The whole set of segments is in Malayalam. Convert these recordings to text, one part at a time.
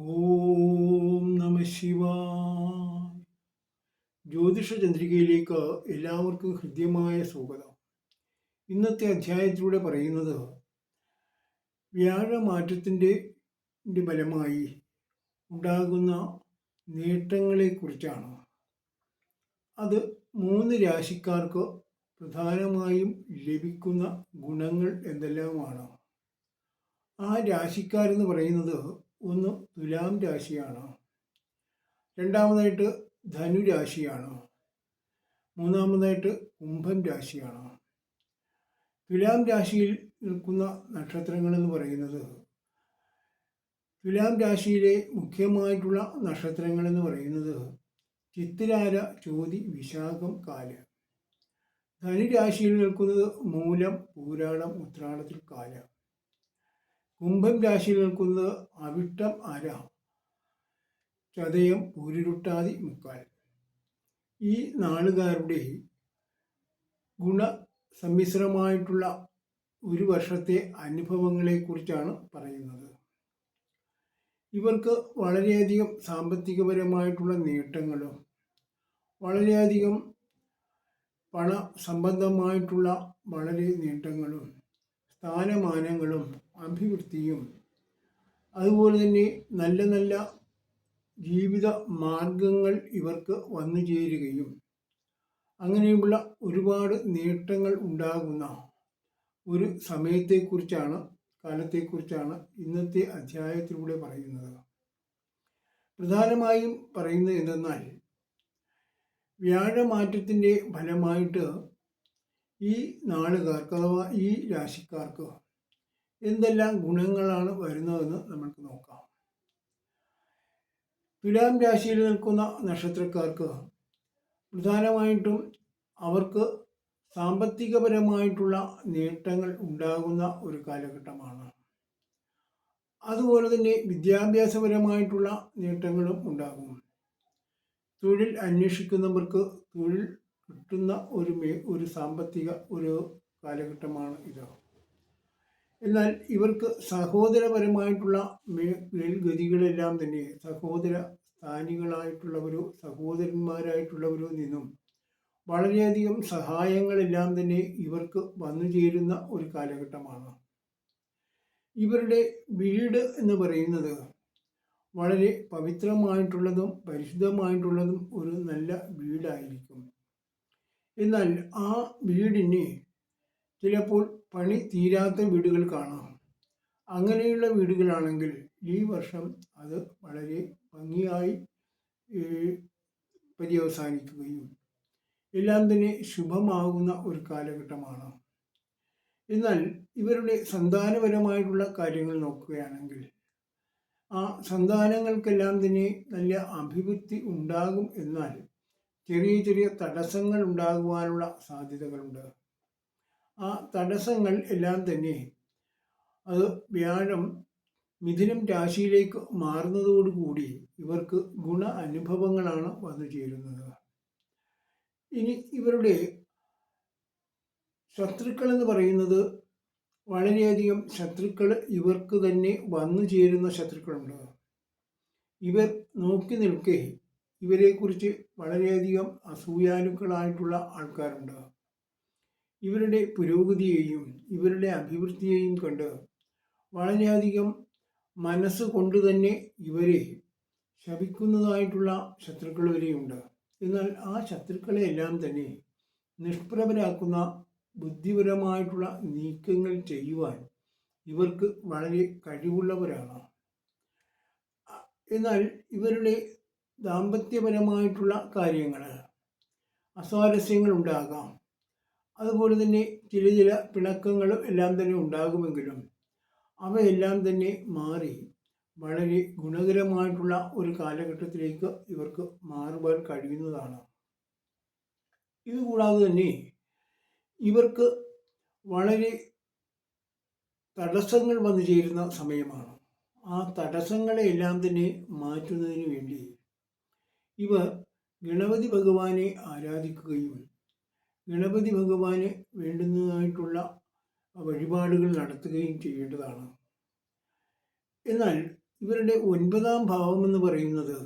ഓം നമ ശിവായ. ജ്യോതിഷ ചന്ദ്രികയിലേക്ക് എല്ലാവർക്കും ഹൃദ്യമായ സ്വാഗതം. ഇന്നത്തെ അധ്യായത്തിലൂടെ പറയുന്നത് വ്യാഴമാറ്റത്തിന്റെ ഫലമായി ഉണ്ടാകുന്ന നേട്ടങ്ങളെക്കുറിച്ചാണ്. അത് മൂന്ന് രാശിക്കാർക്ക് പ്രധാനമായും ലഭിക്കുന്ന ഗുണങ്ങൾ എന്തെല്ലാമാണ്? ആ രാശിക്കാരെന്ന് പറയുന്നത് ഒന്ന് തുലാം രാശിയാണ്. രണ്ടാമതായിട്ട് ധനുരാശിയാണ് മൂന്നാമതായിട്ട് കുംഭം രാശിയാണോ. തുലാം രാശിയിൽ നിൽക്കുന്ന നക്ഷത്രങ്ങളെന്ന് പറയുന്നത് തുലാം രാശിയിലെ മുഖ്യമായിട്ടുള്ള നക്ഷത്രങ്ങളെന്ന് പറയുന്നത് ചിത്തിരാര ചോതി വിശാഖം കാൽ. ധനുരാശിയിൽ നിൽക്കുന്നത് മൂലം പൂരാടം ഉത്രാടത്തിൽ കാൽ. കുംഭം രാശിയിൽ നിൽക്കുന്നത് അവിട്ടം ആരാം ചതയം പൂരിരുട്ടാതി മുക്കാൽ. ഈ നാളുകാരുടെ ഗുണ സമ്മിശ്രമായിട്ടുള്ള ഒരു വർഷത്തെ അനുഭവങ്ങളെക്കുറിച്ചാണ് പറയുന്നത്. ഇവർക്ക് വളരെയധികം സാമ്പത്തികപരമായിട്ടുള്ള നേട്ടങ്ങളും വളരെയധികം പണ സംബന്ധമായിട്ടുള്ള വളരെ നേട്ടങ്ങളും സ്ഥാനമാനങ്ങളും അഭിവൃദ്ധിയും. അതുപോലെ തന്നെ നല്ല നല്ല ജീവിത മാർഗങ്ങൾ ഇവർക്ക് വന്നു ചേരുകയും അങ്ങനെയുള്ള ഒരുപാട് നേട്ടങ്ങൾ ഉണ്ടാകുന്ന ഒരു സമയത്തെക്കുറിച്ചാണ് കാലത്തെക്കുറിച്ചാണ് ഇന്നത്തെ അധ്യായത്തിലൂടെ പറയുന്നത്. പ്രധാനമായും പറയുന്നത് എന്തെന്നാൽ വ്യാഴമാറ്റത്തിന്റെ ഫലമായിട്ട് ഈ നാളുകാർക്ക് അഥവാ ഈ രാശിക്കാർക്ക് എന്തെല്ലാം ഗുണങ്ങളാണ് വരുന്നതെന്ന് നമുക്ക് നോക്കാം. തുലാം രാശിയിൽ നിൽക്കുന്ന നക്ഷത്രക്കാർക്ക് പ്രധാനമായിട്ടും അവർക്ക് സാമ്പത്തികപരമായിട്ടുള്ള നേട്ടങ്ങൾ ഉണ്ടാകുന്ന ഒരു കാലഘട്ടമാണ്. അതുപോലെ തന്നെ വിദ്യാഭ്യാസപരമായിട്ടുള്ള നേട്ടങ്ങളും ഉണ്ടാകും. തൊഴിൽ അന്വേഷിക്കുന്നവർക്ക് തൊഴിൽ കിട്ടുന്ന ഒരു ഒരു സാമ്പത്തിക ഒരു കാലഘട്ടമാണ് ഇത്. എന്നാൽ ഇവർക്ക് സഹോദരപരമായിട്ടുള്ള മേൽഗതികളെല്ലാം തന്നെ സഹോദര സ്ഥാനികളായിട്ടുള്ളവരോ സഹോദരന്മാരായിട്ടുള്ളവരോ നിന്നും വളരെയധികം സഹായങ്ങളെല്ലാം തന്നെ ഇവർക്ക് വന്നു ചേരുന്ന ഒരു കാലഘട്ടമാണ്. ഇവരുടെ വീട് എന്ന് പറയുന്നത് വളരെ പവിത്രമായിട്ടുള്ളതും പരിശുദ്ധമായിട്ടുള്ളതും ഒരു നല്ല വീടായിരിക്കും. എന്നാൽ ആ വീടിന് ചിലപ്പോൾ പണി തീരാത്ത വീടുകൾ കാണാം. അങ്ങനെയുള്ള വീടുകളാണെങ്കിൽ ഈ വർഷം അത് വളരെ ഭംഗിയായി പര്യവസാനിക്കുകയും എല്ലാം തന്നെ ശുഭമാകുന്ന ഒരു കാലഘട്ടമാണ്. എന്നാൽ ഇവരുടെ സന്താനപരമായിട്ടുള്ള കാര്യങ്ങൾ നോക്കുകയാണെങ്കിൽ ആ സന്താനങ്ങൾക്കെല്ലാം തന്നെ നല്ല അഭിവൃദ്ധി ഉണ്ടാകും എന്നാൽ ചെറിയ ചെറിയ തടസ്സങ്ങൾ ഉണ്ടാകുവാനുള്ള സാധ്യതകളുണ്ട്. ആ തടസ്സങ്ങൾ എല്ലാം തന്നെ. അത് വ്യാഴം മിഥുനം രാശിയിലേക്ക് മാറുന്നതോടുകൂടി ഇവർക്ക് ഗുണ അനുഭവങ്ങളാണ് വന്നു ചേരുന്നത്. ഇനി ഇവരുടെ ശത്രുക്കൾ എന്ന് പറയുന്നത് വളരെയധികം ശത്രുക്കൾ ഇവർക്ക് തന്നെ വന്നു ചേരുന്ന ശത്രുക്കളുണ്ട്. ഇവർ നോക്കി നിൽക്കേ ഇവരെക്കുറിച്ച് വളരെയധികം അസൂയാലുക്കളായിട്ടുള്ള ആൾക്കാരുണ്ട്. ഇവരുടെ പുരോഗതിയെയും ഇവരുടെ അഭിവൃദ്ധിയെയും കണ്ട് വളരെയധികം മനസ്സ് കൊണ്ട് തന്നെ ഇവരെ ശപിക്കുന്നതായിട്ടുള്ള ശത്രുക്കൾ വരെയുണ്ട്. എന്നാൽ ആ ശത്രുക്കളെ എല്ലാം തന്നെ നിഷ്പ്രഭരാക്കുന്ന ബുദ്ധിപരമായിട്ടുള്ള നീക്കങ്ങൾ ചെയ്യുവാൻ ഇവർക്ക് വളരെ കഴിവുള്ളവരാണ്. എന്നാൽ ഇവരുടെ ദാമ്പത്യപരമായിട്ടുള്ള കാര്യങ്ങൾ അസ്വാരസ്യങ്ങൾ ഉണ്ടാകാം. അതുപോലെ തന്നെ ചില ചില പിണക്കങ്ങളും എല്ലാം തന്നെ ഉണ്ടാകുമെങ്കിലും അവയെല്ലാം തന്നെ മാറി വളരെ ഗുണകരമായിട്ടുള്ള ഒരു കാലഘട്ടത്തിലേക്ക് ഇവർക്ക് മാറുവാൻ കഴിയുന്നതാണ്. ഇതുകൂടാതെ തന്നെ ഇവർക്ക് വളരെ തടസ്സങ്ങൾ വന്നു ചേരുന്ന സമയമാണ്. ആ തടസ്സങ്ങളെ എല്ലാം തന്നെ മാറ്റുന്നതിന് വേണ്ടി ഇവർ ഗണപതി ഭഗവാനെ ആരാധിക്കുകയും ഗണപതി ഭഗവാന് വേണ്ടുന്നതായിട്ടുള്ള വഴിപാടുകൾ നടത്തുകയും ചെയ്യേണ്ടതാണ്. എന്നാൽ ഇവരുടെ ഒൻപതാം ഭാവം എന്ന് പറയുന്നത്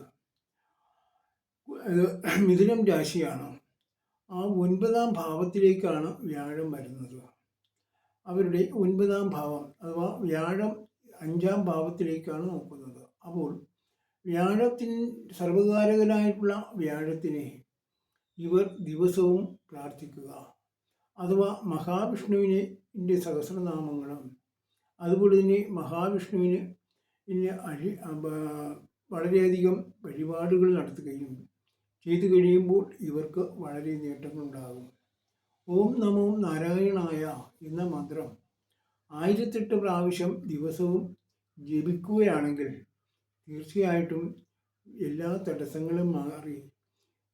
മിഥുനം രാശിയാണ്. ആ ഒൻപതാം ഭാവത്തിലേക്കാണ് വ്യാഴം വരുന്നത്. അവരുടെ ഒൻപതാം ഭാവം അഥവാ വ്യാഴം അഞ്ചാം ഭാവത്തിലേക്കാണ് നോക്കുന്നത്. അപ്പോൾ വ്യാഴത്തിന് സർവകാരകനായിട്ടുള്ള വ്യാഴത്തിനെ ഇവർ ദിവസവും പ്രാർത്ഥിക്കുക. അഥവാ മഹാവിഷ്ണുവിനെ സഹസ്രനാമങ്ങളും അതുപോലെ തന്നെ മഹാവിഷ്ണുവിന് അഴി വളരെയധികം വഴിപാടുകൾ നടത്തുകയും ചെയ്തു കഴിയുമ്പോൾ ഇവർക്ക് വളരെ നേട്ടങ്ങളുണ്ടാകും. ഓം നമോ നാരായണായ എന്ന മന്ത്രം ആയിരത്തെട്ട് പ്രാവശ്യം ദിവസവും ജപിക്കുകയാണെങ്കിൽ തീർച്ചയായിട്ടും എല്ലാ തടസ്സങ്ങളും മാറി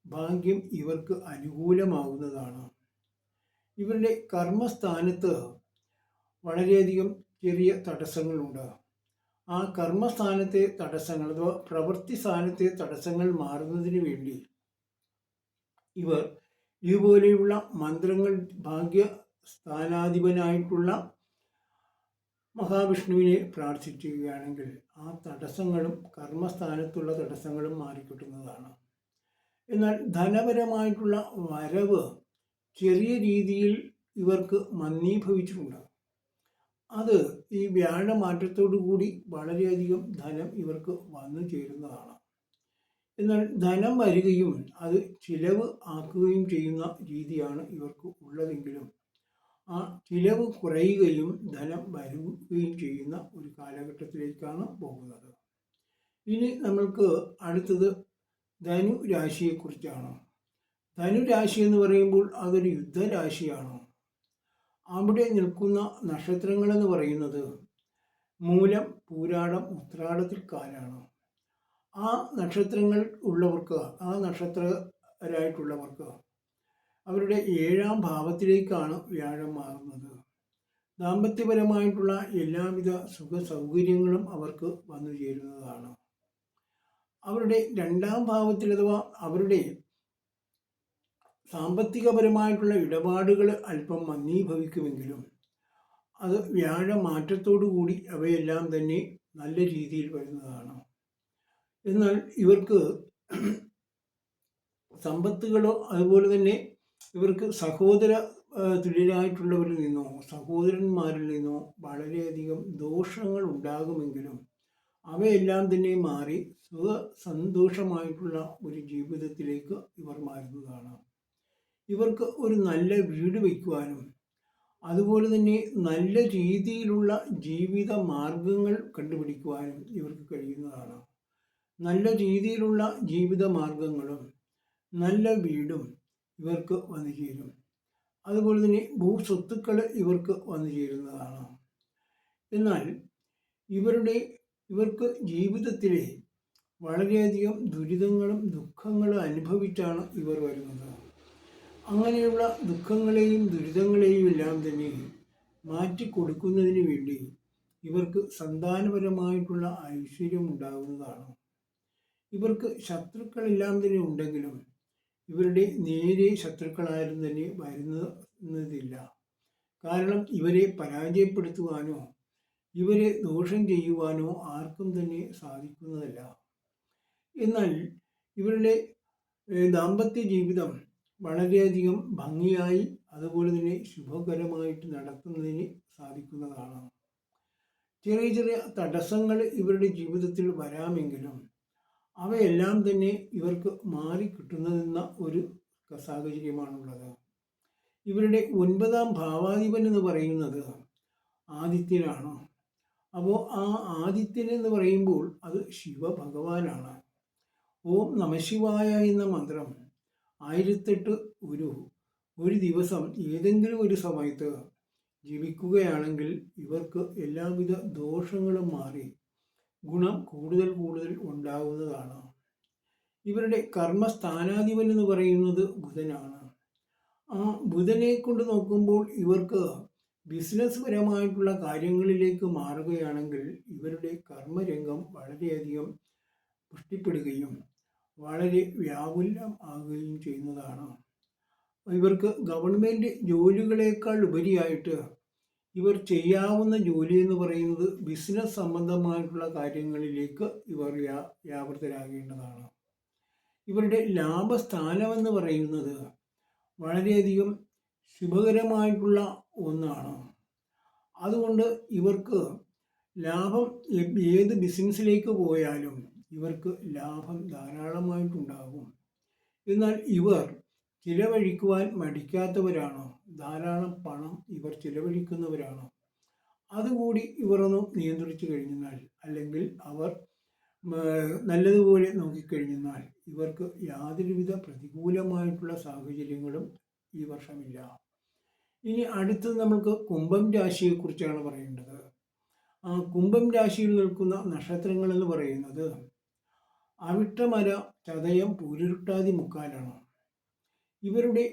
ഭാഗ്യം ഇവർക്ക് അനുകൂലമാകുന്നതാണ്. ഇവരുടെ കർമ്മസ്ഥാനത്ത് വളരെയധികം ചെറിയ തടസ്സങ്ങളുണ്ട്. ആ കർമ്മസ്ഥാനത്തെ തടസ്സങ്ങൾ അഥവാ പ്രവൃത്തി സ്ഥാനത്തെ തടസ്സങ്ങൾ മാറുന്നതിന് വേണ്ടി ഇവർ ഇതുപോലെയുള്ള മന്ത്രങ്ങൾ ഭാഗ്യ സ്ഥാനാധിപനായിട്ടുള്ള മഹാവിഷ്ണുവിനെ പ്രാർത്ഥിക്കുകയാണെങ്കിൽ ആ തടസ്സങ്ങളും കർമ്മസ്ഥാനത്തുള്ള തടസ്സങ്ങളും മാറിക്കിട്ടുന്നതാണ്. എന്നാൽ ധനപരമായിട്ടുള്ള വരവ് ചെറിയ രീതിയിൽ ഇവർക്ക് മന്ദീഭവിച്ചിട്ടുണ്ട്. അത് ഈ വ്യാഴമാറ്റത്തോടു കൂടി വളരെയധികം ധനം ഇവർക്ക് വന്നു ചേരുന്നതാണ്. എന്നാൽ ധനം വരികയും അത് ചിലവ് ആക്കുകയും ചെയ്യുന്ന രീതിയാണ് ഇവർക്ക് ഉള്ളതെങ്കിലും ആ ചിലവ് കുറയുകയും ധനം വരുകയും ചെയ്യുന്ന ഒരു കാലഘട്ടത്തിലേക്കാണ് പോകുന്നത്. ഇനി നമ്മൾക്ക് അടുത്തത് ധനു രാശിയെക്കുറിച്ചാണ്? ധനുരാശി എന്ന് പറയുമ്പോൾ അതൊരു യുദ്ധരാശിയാണ്? അവിടെ നിൽക്കുന്ന നക്ഷത്രങ്ങളെന്ന് പറയുന്നത് മൂലം പൂരാടം ഉത്രാടത്തിൽ കാലാണ്? ആ നക്ഷത്രങ്ങൾ ഉള്ളവർക്ക് ആ നക്ഷത്രരായിട്ടുള്ളവർക്ക് അവരുടെ ഏഴാം ഭാവത്തിലേക്കാണ് വ്യാഴം മാറുന്നത്. ദാമ്പത്യപരമായിട്ടുള്ള എല്ലാവിധ സുഖ സൗകര്യങ്ങളും അവർക്ക് വന്നു ചേരുന്നതാണ് അവരുടെ രണ്ടാം ഭാവത്തിൽ അഥവാ അവരുടെ സാമ്പത്തികപരമായിട്ടുള്ള ഇടപാടുകൾ അല്പം മന്ദീഭവിക്കുമെങ്കിലും അത് വ്യാഴ വ്യാഴമാറ്റത്തോടുകൂടി അവയെല്ലാം തന്നെ നല്ല രീതിയിൽ വരുന്നതാണ്. എന്നാൽ ഇവർക്ക് സമ്പത്തുകളോ അതുപോലെ തന്നെ ഇവർക്ക് സഹോദര തുല്യരായിട്ടുള്ളവരിൽ നിന്നോ സഹോദരന്മാരിൽ നിന്നോ വളരെയധികം ദോഷങ്ങൾ ഉണ്ടാകുമെങ്കിലും അവയെല്ലാം തന്നെ മാറി സുഖ സന്തോഷമായിട്ടുള്ള ഒരു ജീവിതത്തിലേക്ക് ഇവർ മാറുന്നതാണ് ഇവർക്ക് ഒരു നല്ല വീട് വയ്ക്കുവാനും അതുപോലെ തന്നെ നല്ല രീതിയിലുള്ള ജീവിത മാർഗങ്ങൾ കണ്ടുപിടിക്കുവാനും ഇവർക്ക് കഴിയുന്നതാണ് നല്ല രീതിയിലുള്ള ജീവിത മാർഗങ്ങളും നല്ല വീടും ഇവർക്ക് വന്നു ചേരും. അതുപോലെ തന്നെ ഭൂസ്വത്തുക്കൾ ഇവർക്ക് വന്നു ചേരുന്നതാണ് എന്നാൽ ഇവരുടെ ഇവർക്ക് ജീവിതത്തിൽ വളരെയധികം ദുരിതങ്ങളും ദുഃഖങ്ങളും അനുഭവിച്ചാണ് ഇവർ വരുന്നത്. അങ്ങനെയുള്ള ദുഃഖങ്ങളെയും ദുരിതങ്ങളെയും എല്ലാം തന്നെ മാറ്റി കൊടുക്കുന്നതിന് വേണ്ടി ഇവർക്ക് സന്താനപരമായിട്ടുള്ള ഐശ്വര്യം ഉണ്ടാകുന്നതാണ്. ഇവർക്ക് ശത്രുക്കളെല്ലാം തന്നെ ഉണ്ടെങ്കിലും ഇവരുടെ നേരെ ശത്രുക്കളായാലും തന്നെ വരുന്നതില്ല കാരണം ഇവരെ പരാജയപ്പെടുത്തുവാനോ ഇവരെ ദോഷം ചെയ്യുവാനോ ആർക്കും തന്നെ സാധിക്കുന്നതല്ല. എന്നാൽ ഇവരുടെ ദാമ്പത്യ ജീവിതം വളരെയധികം ഭംഗിയായി അതുപോലെ തന്നെ ശുഭകരമായിട്ട് നടത്തുന്നതിന് സാധിക്കുന്നതാണ്. ചെറിയ ചെറിയ തടസ്സങ്ങൾ ഇവരുടെ ജീവിതത്തിൽ വരാമെങ്കിലും അവയെല്ലാം തന്നെ ഇവർക്ക് മാറി കിട്ടുന്നതെന്ന ഒരു സാഹചര്യമാണുള്ളത്. ഇവരുടെ ഒൻപതാം ഭാവാധിപൻ എന്ന് പറയുന്നത് ആദിത്യനാണ്. അപ്പോൾ ആ ആദിത്യൻ എന്ന് പറയുമ്പോൾ അത് ശിവഭഗവാനാണ്. ഓം നമശിവായ എന്ന മന്ത്രം ആയിരത്തെട്ട് ഒരു ഒരു ദിവസം ഏതെങ്കിലും ഒരു സമയത്ത് ജപിക്കുകയാണെങ്കിൽ ഇവർക്ക് എല്ലാവിധ ദോഷങ്ങളും മാറി ഗുണം കൂടുതൽ കൂടുതൽ ഉണ്ടാകുന്നതാണ് ഇവരുടെ കർമ്മസ്ഥാനാധിപൻ എന്ന് പറയുന്നത് ബുധനാണ്. ആ ബുധനെ കൊണ്ട് നോക്കുമ്പോൾ ഇവർക്ക് ബിസിനസ് പരമായിട്ടുള്ള കാര്യങ്ങളിലേക്ക് മാറുകയാണെങ്കിൽ ഇവരുടെ കർമ്മരംഗം വളരെയധികം പുഷ്ടിപ്പെടുകയും വളരെ വ്യാകുലം ആകുകയും ചെയ്യുന്നതാണ്. ഇവർക്ക് ഗവൺമെന്റ് ജോലികളേക്കാൾ ഉപരിയായിട്ട് ഇവർ ചെയ്യാവുന്ന ജോലി എന്ന് പറയുന്നത് ബിസിനസ് സംബന്ധമായിട്ടുള്ള കാര്യങ്ങളിലേക്ക് ഇവർ വ്യാ വ്യാപൃതരാകേണ്ടതാണ്. ഇവരുടെ ലാഭസ്ഥാനമെന്ന് പറയുന്നത് വളരെയധികം ശുഭകരമായിട്ടുള്ള ഒന്നാണ്. അതുകൊണ്ട് ഇവർക്ക് ലാഭം ഏത് ബിസിനസ്സിലേക്ക് പോയാലും ഇവർക്ക് ലാഭം ധാരാളമായിട്ടുണ്ടാകും. എന്നാൽ ഇവർ ചിലവഴിക്കുവാൻ മടിക്കാത്തവരാണോ? ധാരാളം പണം ഇവർ ചിലവഴിക്കുന്നവരാണോ? അതുകൂടി ഇവരൊന്ന് നിയന്ത്രിച്ചു കഴിഞ്ഞാൽ അല്ലെങ്കിൽ അവർ നല്ലതുപോലെ നോക്കിക്കഴിഞ്ഞാൽ ഇവർക്ക് യാതൊരുവിധ പ്രതികൂലമായിട്ടുള്ള സാഹചര്യങ്ങളും ഈ വർഷമില്ല. ഇനി അടുത്തത് നമുക്ക് കുംഭം രാശിയെക്കുറിച്ചാണ് പറയേണ്ടത്. ആ കുംഭം രാശിയിൽ നിൽക്കുന്ന നക്ഷത്രങ്ങൾ എന്ന് പറയുന്നത് അവിട്ടമര ചതയം പൂരുരുട്ടാതി മുക്കാലാണ്. ഇവരുടെ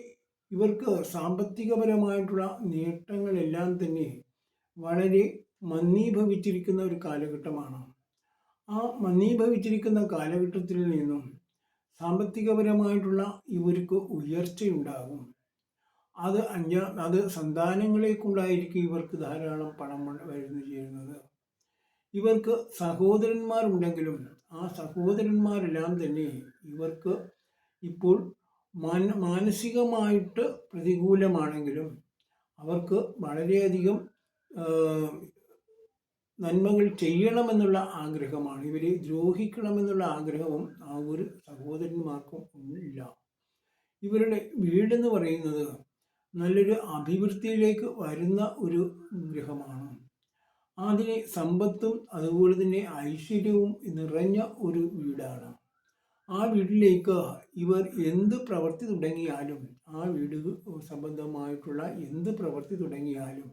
ഇവർക്ക് സാമ്പത്തികപരമായിട്ടുള്ള നേട്ടങ്ങളെല്ലാം തന്നെ വളരെ മന്ദീഭവിച്ചിരിക്കുന്ന ഒരു കാലഘട്ടമാണ്. ആ മന്ദീഭവിച്ചിരിക്കുന്ന കാലഘട്ടത്തിൽ നിന്നും സാമ്പത്തികപരമായിട്ടുള്ള ഇവർക്ക് ഉയർച്ചയുണ്ടാകും. അത് അഞ്ചാ അത് സന്താനങ്ങളെ കൊണ്ടായിരിക്കും ഇവർക്ക് ധാരാളം പണം വരുന്നു ചെയ്യുന്നത്. ഇവർക്ക് സഹോദരന്മാരുണ്ടെങ്കിലും ആ സഹോദരന്മാരെല്ലാം തന്നെ ഇവർക്ക് ഇപ്പോൾ മാനസികമായിട്ട് പ്രതികൂലമാണെങ്കിലും അവർക്ക് വളരെയധികം നന്മകൾ ചെയ്യണമെന്നുള്ള ആഗ്രഹമാണ്. ഇവരെ ദ്രോഹിക്കണമെന്നുള്ള ആഗ്രഹവും ആ ഒരു സഹോദരന്മാർക്കും ഇല്ല. ഇവരുടെ വീടെന്ന് പറയുന്നത് നല്ലൊരു അഭിവൃദ്ധിയിലേക്ക് വരുന്ന ഒരു ഗ്രഹമാണ്. അതിന് സമ്പത്തും അതുപോലെ തന്നെ ഐശ്വര്യവും നിറഞ്ഞ ഒരു വീടാണ്. ആ വീട്ടിലേക്ക് ഇവർ എന്ത് പ്രവൃത്തി തുടങ്ങിയാലും ആ വീട് സംബന്ധമായിട്ടുള്ള എന്ത് പ്രവൃത്തി തുടങ്ങിയാലും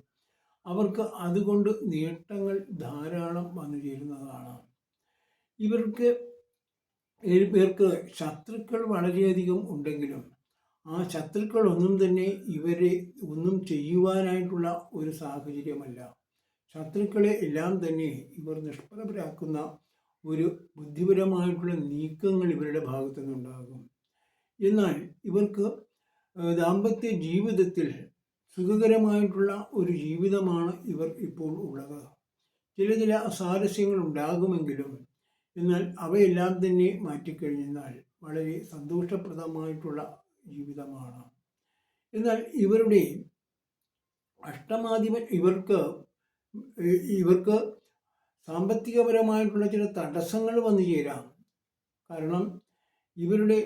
അവർക്ക് അതുകൊണ്ട് നേട്ടങ്ങൾ ധാരാളം വന്നു ചേരുന്നതാണ്. ഇവർക്ക് ഇവർക്ക് ശത്രുക്കൾ വളരെയധികം ഉണ്ടെങ്കിലും ആ ശത്രുക്കളൊന്നും തന്നെ ഇവരെ ഒന്നും ചെയ്യുവാനായിട്ടുള്ള ഒരു സാഹചര്യമല്ല. ശത്രുക്കളെ എല്ലാം തന്നെ ഇവർ നിഷ്പ്രഭരാക്കുന്ന ഒരു ബുദ്ധിപരമായിട്ടുള്ള നീക്കങ്ങൾ ഇവരുടെ ഭാഗത്തു നിന്നുണ്ടാകും. എന്നാൽ ഇവർക്ക് ദാമ്പത്യ ജീവിതത്തിൽ സുഖകരമായിട്ടുള്ള ഒരു ജീവിതമാണ് ഇവർ ഇപ്പോൾ ഉള്ളത്. ചില ചില സ്വാരസ്യങ്ങൾ ഉണ്ടാകുമെങ്കിലും എന്നാൽ അവയെല്ലാം തന്നെ മാറ്റിക്കഴിഞ്ഞാൽ വളരെ സന്തോഷപ്രദമായിട്ടുള്ള ജീവിതമാണ്. എന്നാൽ ഇവരുടെ അഷ്ടമാധിപൻ ഇവർക്ക് ഇവർക്ക് സാമ്പത്തികപരമായിട്ടുള്ള ചില തടസ്സങ്ങൾ വന്നു ചേരാം. കാരണം ഇവരുടെ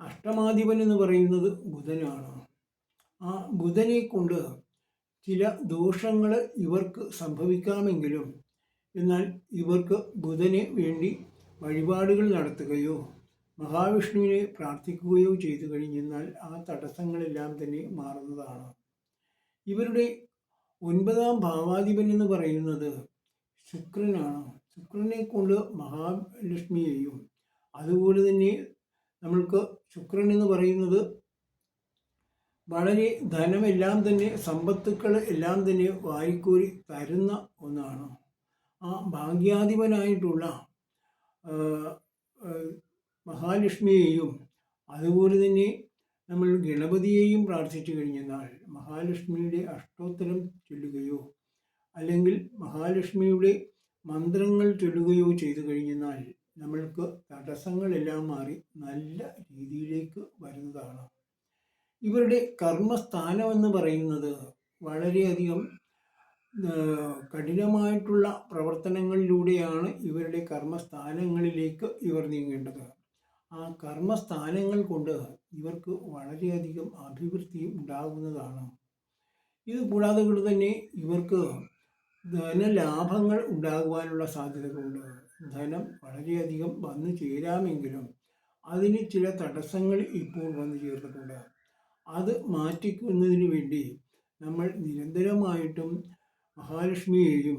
അഷ്ടമാധിപൻ എന്ന് പറയുന്നത് ബുധനാണ്. ആ ബുധനെ കൊണ്ട് ചില ദോഷങ്ങൾ ഇവർക്ക് സംഭവിക്കാമെങ്കിലും എന്നാൽ ഇവർക്ക് ബുധന് വേണ്ടി വഴിപാടുകൾ നടത്തുകയോ മഹാവിഷ്ണുവിനെ പ്രാർത്ഥിക്കുകയോ ചെയ്തു കഴിഞ്ഞാൽ ആ തടസ്സങ്ങളെല്ലാം തന്നെ മാറുന്നതാണ്. ഇവരുടെ ഒൻപതാം ഭാവാധിപൻ എന്ന് പറയുന്നത് ശുക്രനാണ്. ശുക്രനെ കൊണ്ട് മഹാലക്ഷ്മിയെയും അതുപോലെ തന്നെ നമ്മൾക്ക് ശുക്രൻ എന്ന് പറയുന്നത് വളരെ ധനമെല്ലാം തന്നെ സമ്പത്തുക്കൾ എല്ലാം തന്നെ വാരിക്കോരി തരുന്ന ഒന്നാണ്. ആ ഭാഗ്യാധിപനായിട്ടുള്ള മഹാലക്ഷ്മിയെയും അതുപോലെ തന്നെ നമ്മൾ ഗണപതിയെയും പ്രാർത്ഥിച്ചു കഴിഞ്ഞാൽ മഹാലക്ഷ്മിയുടെ അഷ്ടോത്തരം ചൊല്ലുകയോ അല്ലെങ്കിൽ മഹാലക്ഷ്മിയുടെ മന്ത്രങ്ങൾ ചൊല്ലുകയോ ചെയ്തു കഴിഞ്ഞാൽ നമ്മൾക്ക് തടസ്സങ്ങളെല്ലാം മാറി നല്ല രീതിയിലേക്ക് വരുന്നതാണ്. ഇവരുടെ കർമ്മസ്ഥാനം എന്ന് പറയുന്നത് വളരെയധികം കഠിനമായിട്ടുള്ള പ്രവർത്തനങ്ങളിലൂടെയാണ് ഇവരുടെ കർമ്മസ്ഥാനങ്ങളിലേക്ക് ഇവർ നീങ്ങേണ്ടത്. ആ കർമ്മസ്ഥാനങ്ങൾ കൊണ്ട് ഇവർക്ക് വളരെയധികം അഭിവൃദ്ധി ഉണ്ടാകുന്നതാണ്. ഇത് കൂടാതെ കൊണ്ട് തന്നെ ഇവർക്ക് ധനലാഭങ്ങൾ ഉണ്ടാകുവാനുള്ള സാധ്യതകളുണ്ട്. ധനം വളരെയധികം വന്നു ചേരാമെങ്കിലും അതിന് ചില തടസ്സങ്ങൾ ഇപ്പോൾ വന്നു ചേർന്നിട്ടുണ്ട്. അത് മാറ്റിക്കുന്നതിന് വേണ്ടി നമ്മൾ നിരന്തരമായിട്ടും മഹാലക്ഷ്മിയെയും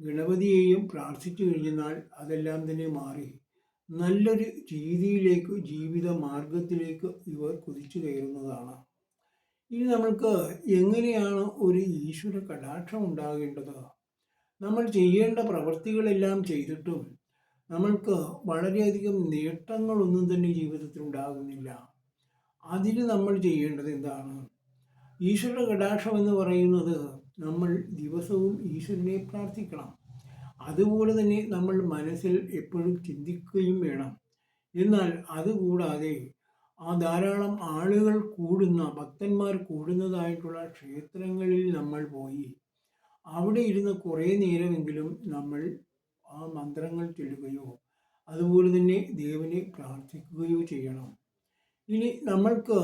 ഗണപതിയെയും പ്രാർത്ഥിച്ചു കഴിഞ്ഞാൽ അതെല്ലാം തന്നെ മാറി. നല്ലൊരു രീതിയിലേക്ക് ജീവിത മാർഗത്തിലേക്ക് ഇവർ കുതിച്ചു കയറുന്നതാണ്. ഇനി നമ്മൾക്ക് എങ്ങനെയാണ് ഒരു ഈശ്വര കടാക്ഷം ഉണ്ടാകേണ്ടത്? നമ്മൾ ചെയ്യേണ്ട പ്രവൃത്തികളെല്ലാം ചെയ്തിട്ടും നമ്മൾക്ക് വളരെയധികം നേട്ടങ്ങളൊന്നും തന്നെ ജീവിതത്തിൽ ഉണ്ടാകുന്നില്ല. അതിന് നമ്മൾ ചെയ്യേണ്ടത് എന്താണ്? ഈശ്വര കടാക്ഷം എന്ന് പറയുന്നത് നമ്മൾ ദിവസവും ഈശ്വരനെ പ്രാർത്ഥിക്കണം. അതുപോലെ തന്നെ നമ്മൾ മനസ്സിൽ എപ്പോഴും ചിന്തിക്കുകയും വേണം. എന്നാൽ അതുകൂടാതെ ആ ധാരാളം ആളുകൾ കൂടുന്ന ഭക്തന്മാർ കൂടുന്നതായിട്ടുള്ള ക്ഷേത്രങ്ങളിൽ നമ്മൾ പോയി അവിടെ ഇരുന്ന് കുറേ നേരമെങ്കിലും നമ്മൾ ആ മന്ത്രങ്ങൾ ചൊല്ലുകയോ അതുപോലെ തന്നെ ദേവനെ പ്രാർത്ഥിക്കുകയോ ചെയ്യണം. ഇനി നമ്മൾക്ക്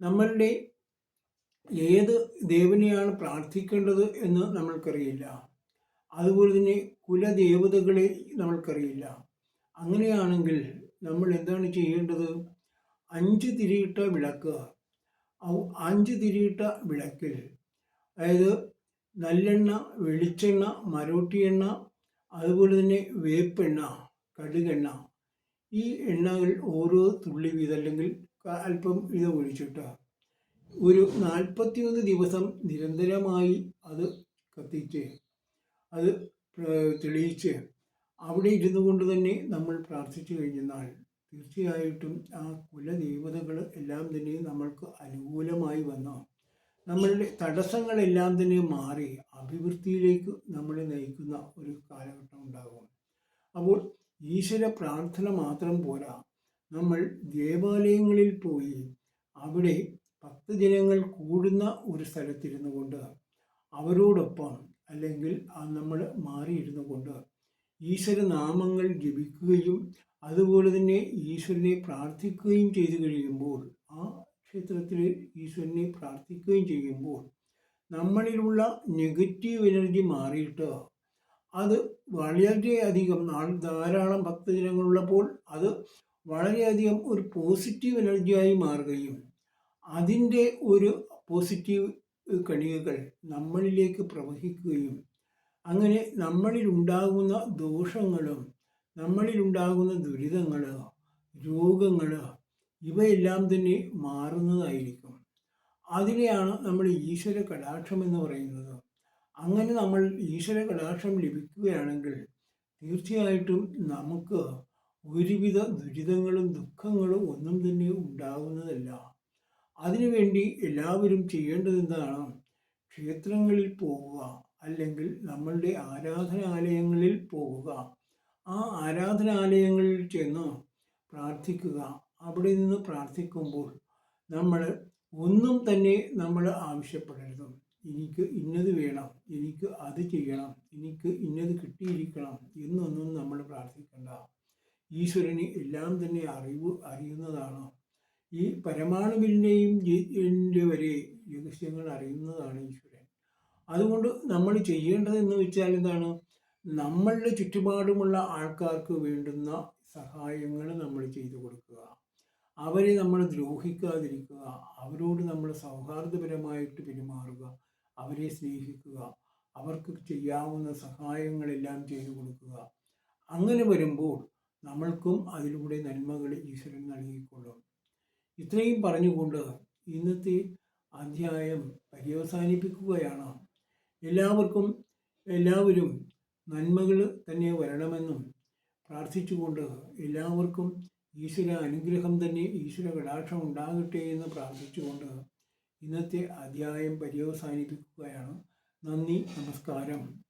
നമ്മളുടെ ഏത് ദേവനെയാണ് പ്രാർത്ഥിക്കേണ്ടത് എന്ന് നമ്മൾക്കറിയില്ല. അതുപോലെ തന്നെ കുലദേവതകളെ നമ്മൾക്കറിയില്ല. അങ്ങനെയാണെങ്കിൽ നമ്മൾ എന്താണ് ചെയ്യേണ്ടത്? അഞ്ച് തിരിയിട്ട വിളക്ക് അഞ്ച് തിരിയിട്ട വിളക്കിൽ അതായത് നല്ലെണ്ണ വെളിച്ചെണ്ണ മരോട്ടി എണ്ണ അതുപോലെ തന്നെ വേപ്പെണ്ണ കടുകെണ്ണ ഈ എണ്ണകൾ ഓരോ തുള്ളി വീതല്ലെങ്കിൽ അല്പം ഇത് ഒഴിച്ചിട്ട് ഒരു നാൽപ്പത്തിയൊന്ന് ദിവസം നിരന്തരമായി അത് കത്തിച്ച് അത് തെളിയിച്ച് അവിടെ ഇരുന്നു കൊണ്ട് തന്നെ നമ്മൾ പ്രാർത്ഥിച്ചു കഴിഞ്ഞാൽ തീർച്ചയായിട്ടും ആ കുലദേവതകൾ എല്ലാം തന്നെ നമ്മൾക്ക് അനുകൂലമായി വന്നു. നമ്മളുടെ തടസ്സങ്ങളെല്ലാം തന്നെ മാറി അഭിവൃദ്ധിയിലേക്ക് നമ്മളെ നയിക്കുന്ന ഒരു കാലഘട്ടം ഉണ്ടാകും. അപ്പോൾ ഈശ്വര പ്രാർത്ഥന മാത്രം പോരാ. നമ്മൾ ദേവാലയങ്ങളിൽ പോയി അവിടെ ഭക്തജനങ്ങൾ കൂടുന്ന ഒരു സ്ഥലത്തിരുന്നു കൊണ്ട് അവരോടൊപ്പം അല്ലെങ്കിൽ നമ്മൾ മാറിയിരുന്നു കൊണ്ട് ഈശ്വര നാമങ്ങൾ ജപിക്കുകയും അതുപോലെ തന്നെ ഈശ്വരനെ പ്രാർത്ഥിക്കുകയും ചെയ്തു കഴിയുമ്പോൾ ആ ക്ഷേത്രത്തിൽ ഈശ്വരനെ പ്രാർത്ഥിക്കുകയും ചെയ്യുമ്പോൾ നമ്മളിലുള്ള നെഗറ്റീവ് എനർജി മാറിയിട്ട് അത് വളരെയധികം നാൾ ധാരാളം ഭക്തജനങ്ങളുള്ളപ്പോൾ അത് വളരെയധികം ഒരു പോസിറ്റീവ് എനർജിയായി മാറുകയും അതിന്റെ ഒരു പോസിറ്റീവ് കണികകൾ നമ്മളിലേക്ക് പ്രവഹിക്കുകയും അങ്ങനെ നമ്മളിലുണ്ടാകുന്ന ദോഷങ്ങളും നമ്മളിലുണ്ടാകുന്ന ദുരിതങ്ങൾ രോഗങ്ങൾ ഇവയെല്ലാം തന്നെ മാറുന്നതായിരിക്കും. അതിനെയാണ് നമ്മൾ ഈശ്വര കടാക്ഷം എന്ന് പറയുന്നത്. അങ്ങനെ നമ്മൾ ഈശ്വര കടാക്ഷം ലഭിക്കുകയാണെങ്കിൽ തീർച്ചയായിട്ടും നമുക്ക് ഒരുവിധ ദുരിതങ്ങളും ദുഃഖങ്ങളും ഒന്നും തന്നെ ഉണ്ടാകുന്നതല്ല. അതിനുവേണ്ടി എല്ലാവരും ചെയ്യേണ്ടത് എന്താണ്? ക്ഷേത്രങ്ങളിൽ പോവുക അല്ലെങ്കിൽ നമ്മളുടെ ആരാധനാലയങ്ങളിൽ പോവുക. ആ ആരാധനാലയങ്ങളിൽ ചെന്ന് പ്രാർത്ഥിക്കുക. അവിടെ നിന്ന് പ്രാർത്ഥിക്കുമ്പോൾ നമ്മൾ ഒന്നും തന്നെ നമ്മൾ ആവശ്യപ്പെടരുത്. എനിക്ക് ഇന്നത് വേണം എനിക്ക് അത് ചെയ്യണം എനിക്ക് ഇന്നത് കിട്ടിയിരിക്കണം എന്നൊന്നും നമ്മൾ പ്രാർത്ഥിക്കേണ്ട. ഈശ്വരന് എല്ലാം തന്നെ അറിവ് അറിയുന്നതാണ്. ഈ പരമാണുവിന്റെയും ജീവന്റെ വരെ രഹസ്യങ്ങൾ അറിയുന്നതാണ് ഈശ്വരൻ. അതുകൊണ്ട് നമ്മൾ ചെയ്യേണ്ടത് എന്ന് വെച്ചാൽ എന്താണ്? നമ്മളുടെ ചുറ്റുപാടുമുള്ള ആൾക്കാർക്ക് വേണ്ടുന്ന സഹായങ്ങൾ നമ്മൾ ചെയ്തു കൊടുക്കുക. അവരെ നമ്മൾ ദ്രോഹിക്കാതിരിക്കുക. അവരോട് നമ്മൾ സൗഹാർദ്ദപരമായിട്ട് പെരുമാറുക. അവരെ സ്നേഹിക്കുക. അവർക്ക് ചെയ്യാവുന്ന സഹായങ്ങളെല്ലാം ചെയ്തു കൊടുക്കുക. അങ്ങനെ വരുമ്പോൾ നമ്മൾക്കും അതിലൂടെ നന്മകൾ ഈശ്വരൻ നൽകിക്കൊള്ളും. ഇത്രയും പറഞ്ഞുകൊണ്ട് ഇന്നത്തെ അധ്യായം പര്യവസാനിപ്പിക്കുകയാണ്. എല്ലാവർക്കും എല്ലാവരും നന്മകൾ തന്നെ വരണമെന്നും പ്രാർത്ഥിച്ചുകൊണ്ട് എല്ലാവർക്കും ഈശ്വര അനുഗ്രഹം തന്നെ ഈശ്വര കടാക്ഷം ഉണ്ടാകട്ടെ എന്ന് പ്രാർത്ഥിച്ചുകൊണ്ട് ഇന്നത്തെ അധ്യായം പര്യവസാനിപ്പിക്കുകയാണ്. നന്ദി നമസ്കാരം.